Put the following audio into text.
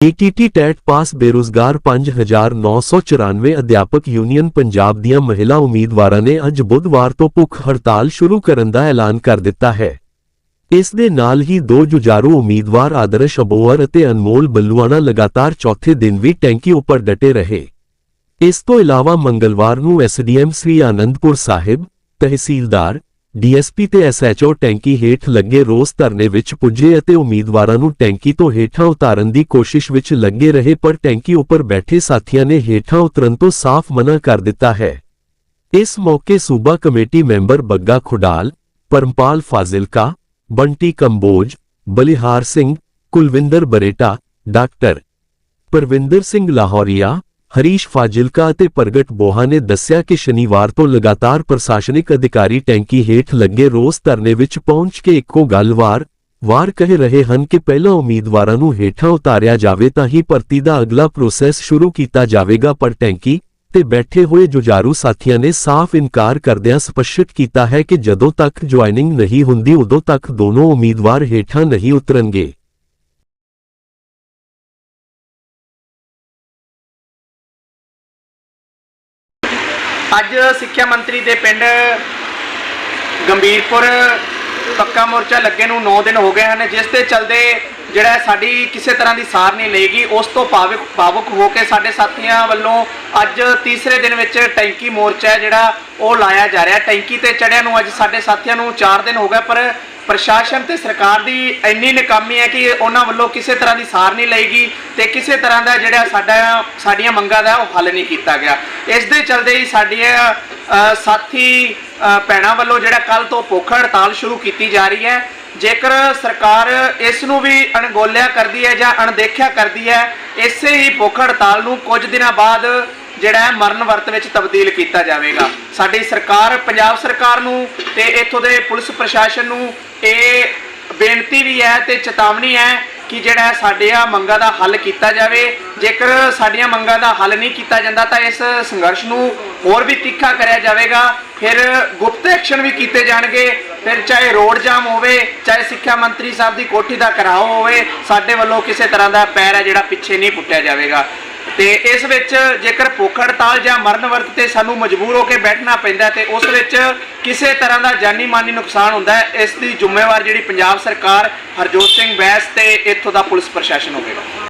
ETT TET pass ਬੇਰੁਜ਼ਗਾਰ 5994 ਅਧਿਆਪਕ union Punjab ਦੀਆਂ ਮਹਿਲਾ ਉਮੀਦਵਾਰਾਂ ਨੇ ਅੱਜ ਬੁੱਧਵਾਰ ਤੋਂ ਭੁੱਖ ਹੜਤਾਲ ਸ਼ੁਰੂ ਕਰਨ ਦਾ ਐਲਾਨ ਕਰ ਦਿੱਤਾ ਹੈ। ਇਸ ਦੇ ਨਾਲ ਹੀ ਦੋ ਜੁਝਾਰੂ ਉਮੀਦਵਾਰ ਆਦਰਸ਼ ਅਬੋਹਰ ਅਤੇ ਅਨਮੋਲ ਬੱਲੂਆਣਾ ਲਗਾਤਾਰ ਚੌਥੇ ਦਿਨ ਵੀ ਟੈਂਕੀ ਉੱਪਰ ਡਟੇ ਰਹੇ। ਇਸ ਤੋਂ ਇਲਾਵਾ ਮੰਗਲਵਾਰ ਨੂੰ ਐਸਡੀਐਮ ਸ੍ਰੀ ਆਨੰਦਪੁਰ ਸਾਹਿਬ ਤਹਿਸੀਲਦਾਰ ਡੀਐਸਪੀ ਤੇ ਐਸਐਚਓ ਟੈਂਕੀ ਹੇਠ ਲੱਗੇ ਰੋਸ ਧਰਨੇ ਵਿੱਚ ਪੁੱਜੇ ਅਤੇ ਉਮੀਦਵਾਰਾਂ ਨੂੰ ਟੈਂਕੀ ਤੋਂ ਹੇਠਾਂ ਉਤਾਰਨ ਦੀ ਕੋਸ਼ਿਸ਼ ਵਿੱਚ ਲੱਗੇ ਰਹੇ, ਪਰ ਟੈਂਕੀ ਉੱਪਰ ਬੈਠੇ ਸਾਥੀਆਂ ਨੇ ਹੇਠਾਂ ਉਤਰਨ ਤੋਂ ਸਾਫ਼ ਮਨਾ ਕਰ ਦਿੱਤਾ ਹੈ। ਇਸ ਮੌਕੇ ਸੂਬਾ committee member Bagga Khudal, Parampal Fazilka, Bunty Kamboj, Balihar Singh, Kulwinder Bareta, doctor Parvinder Singh Lahoria Harish Fazilka ਅਤੇ ਪ੍ਰਗਟ ਬੋਹਾ ਨੇ ਦੱਸਿਆ ਕਿ ਸ਼ਨੀਵਾਰ ਤੋਂ ਲਗਾਤਾਰ ਪ੍ਰਸ਼ਾਸਨਿਕ ਅਧਿਕਾਰੀ ਟੈਂਕੀ ਹੇਠ ਲੱਗੇ ਰੋਸ ਧਰਨੇ ਵਿੱਚ ਪਹੁੰਚ ਕੇ ਇੱਕੋ ਗੱਲ ਵਾਰ ਵਾਰ ਕਹਿ ਰਹੇ ਹਨ ਕਿ ਪਹਿਲਾਂ ਉਮੀਦਵਾਰਾਂ ਨੂੰ ਹੇਠਾਂ ਉਤਾਰਿਆ ਜਾਵੇ ਤਾਂ ਹੀ ਭਰਤੀ ਦਾ ਅਗਲਾ ਪ੍ਰੋਸੈਸ ਸ਼ੁਰੂ ਕੀਤਾ ਜਾਵੇਗਾ, ਪਰ ਟੈਂਕੀ ਤੇ ਬੈਠੇ ਹੋਏ ਜੁਝਾਰੂ ਸਾਥੀਆਂ ਨੇ ਸਾਫ਼ ਇਨਕਾਰ ਕਰਦਿਆਂ ਸਪਸ਼ਟ ਕੀਤਾ ਹੈ ਕਿ ਜਦੋਂ ਤੱਕ ਜੁਆਇਨਿੰਗ ਨਹੀਂ ਹੁੰਦੀ ਉਦੋਂ ਤੱਕ ਦੋਨੋਂ ਉਮੀਦਵਾਰ ਹੇਠਾਂ ਨਹੀਂ ਉਤਰਨਗੇ। ਅੱਜ ਸਿੱਖਿਆ ਮੰਤਰੀ ਦੇ ਪਿੰਡ ਗੰਭੀਰਪੁਰ ਪੱਕਾ ਮੋਰਚਾ ਲੱਗੇ ਨੂੰ 9 ਦਿਨ ਹੋ ਗਏ ਹਨ, ਜਿਸ ਦੇ ਚਲਦੇ ਜਿਹੜਾ ਸਾਡੀ ਕਿਸੇ ਤਰ੍ਹਾਂ ਦੀ ਸਾਰ ਨਹੀਂ ਲਏਗੀ, ਉਸ ਤੋਂ ਭਾਵੁਕ ਭਾਵੁਕ ਹੋ ਕੇ ਸਾਡੇ ਸਾਥੀਆਂ ਵੱਲੋਂ ਅੱਜ ਤੀਸਰੇ ਦਿਨ ਵਿੱਚ ਟੈਂਕੀ ਮੋਰਚਾ ਹੈ ਜਿਹੜਾ ਉਹ ਲਾਇਆ ਜਾ ਰਿਹਾ। ਟੈਂਕੀ ਤੇ ਚੜਿਆ ਨੂੰ ਅੱਜ ਸਾਡੇ ਸਾਥੀਆਂ ਨੂੰ 4 ਦਿਨ ਹੋ ਗਏ, ਪਰ ਪ੍ਰਸ਼ਾਸਨ ਤੇ ਸਰਕਾਰ ਦੀ ਇੰਨੀ ਨਕਾਮੀ ਹੈ ਕਿ ਉਹਨਾਂ ਵੱਲੋਂ ਕਿਸੇ ਤਰ੍ਹਾਂ ਦੀ ਸਾਰ ਨਹੀਂ ਲਈਗੀ ਤੇ ਕਿਸੇ ਤਰ੍ਹਾਂ ਦਾ ਜਿਹੜਾ ਸਾਡਾ ਸਾਡੀਆਂ ਮੰਗਾਂ ਦਾ ਉਹ ਹੱਲ ਨਹੀਂ ਕੀਤਾ ਗਿਆ। ਇਸ ਦੇ ਚਲਦੇ ਹੀ ਸਾਡੀਆਂ ਸਾਥੀ ਭੈਣਾਂ ਵੱਲੋਂ ਜਿਹੜਾ ਕੱਲ ਤੋਂ ਭੁੱਖ ਹੜਤਾਲ ਸ਼ੁਰੂ ਕੀਤੀ ਜਾ ਰਹੀ ਹੈ। ਜੇਕਰ ਸਰਕਾਰ ਇਸ ਨੂੰ ਵੀ ਅਣਗੋਲਿਆ ਕਰਦੀ ਹੈ ਜਾਂ ਅਣਦੇਖਿਆ ਕਰਦੀ ਹੈ, ਇਸੇ ਹੀ ਭੁੱਖ ਹੜਤਾਲ ਨੂੰ ਕੁਝ ਦਿਨਾਂ ਬਾਅਦ ਜਿਹੜਾ ਹੈ ਮਰਨ ਵਰਤ ਵਿੱਚ ਤਬਦੀਲ ਕੀਤਾ ਜਾਵੇਗਾ। ਸਾਡੀ ਸਰਕਾਰ, ਪੰਜਾਬ ਸਰਕਾਰ ਨੂੰ ਤੇ ਇੱਥੋਂ ਦੇ ਪੁਲਿਸ ਪ੍ਰਸ਼ਾਸਨ ਨੂੰ ਇਹ ਬੇਨਤੀ ਵੀ ਹੈ ਤੇ ਚੇਤਾਵਨੀ ਹੈ ਕਿ ਜਿਹੜਾ ਹੈ ਸਾਡੀਆਂ ਮੰਗਾਂ ਦਾ ਹੱਲ ਕੀਤਾ ਜਾਵੇ। ਜੇਕਰ ਸਾਡੀਆਂ ਮੰਗਾਂ ਦਾ ਹੱਲ ਨਹੀਂ ਕੀਤਾ ਜਾਂਦਾ ਤਾਂ ਇਸ ਸੰਘਰਸ਼ ਨੂੰ ਹੋਰ ਵੀ ਤਿੱਖਾ ਕਰਿਆ ਜਾਵੇਗਾ। ਫਿਰ ਗੁਪਤ ਐਕਸ਼ਨ ਵੀ ਕੀਤੇ ਜਾਣਗੇ। ਫਿਰ ਚਾਹੇ ਰੋਡ ਜਾਮ ਹੋਵੇ, ਚਾਹੇ ਸਿੱਖਿਆ ਮੰਤਰੀ ਸਾਹਿਬ ਦੀ ਕੋਠੀ ਦਾ ਘਰਾਓ ਹੋਵੇ, ਸਾਡੇ ਵੱਲੋਂ ਕਿਸੇ ਤਰ੍ਹਾਂ ਦਾ ਪੈਰ ਹੈ ਜਿਹੜਾ ਪਿੱਛੇ ਨਹੀਂ ਪੁੱਟਿਆ ਜਾਵੇਗਾ। ਤੇ ਇਸ ਵਿੱਚ ਜੇਕਰ ਭੁੱਖ ਹੜਤਾਲ ਜਾਂ ਮਰਨ ਵਰਤ ਤੇ ਸਾਨੂੰ ਮਜਬੂਰ ਹੋ ਕੇ ਬੈਠਣਾ ਪੈਂਦਾ ਤੇ ਉਸ ਵਿੱਚ ਕਿਸੇ ਤਰ੍ਹਾਂ ਦਾ ਜਾਨੀ ਮਾਨੀ ਨੁਕਸਾਨ ਹੁੰਦਾ ਹੈ, ਇਸ ਦੀ ਜ਼ਿੰਮੇਵਾਰ ਜਿਹੜੀ ਪੰਜਾਬ ਸਰਕਾਰ ਹਰਜੋਤ ਸਿੰਘ ਬੈਂਸ ਤੇ ਇੱਥੋਂ ਦਾ ਪੁਲਿਸ ਪ੍ਰਸ਼ਾਸਨ ਹੋਵੇਗਾ।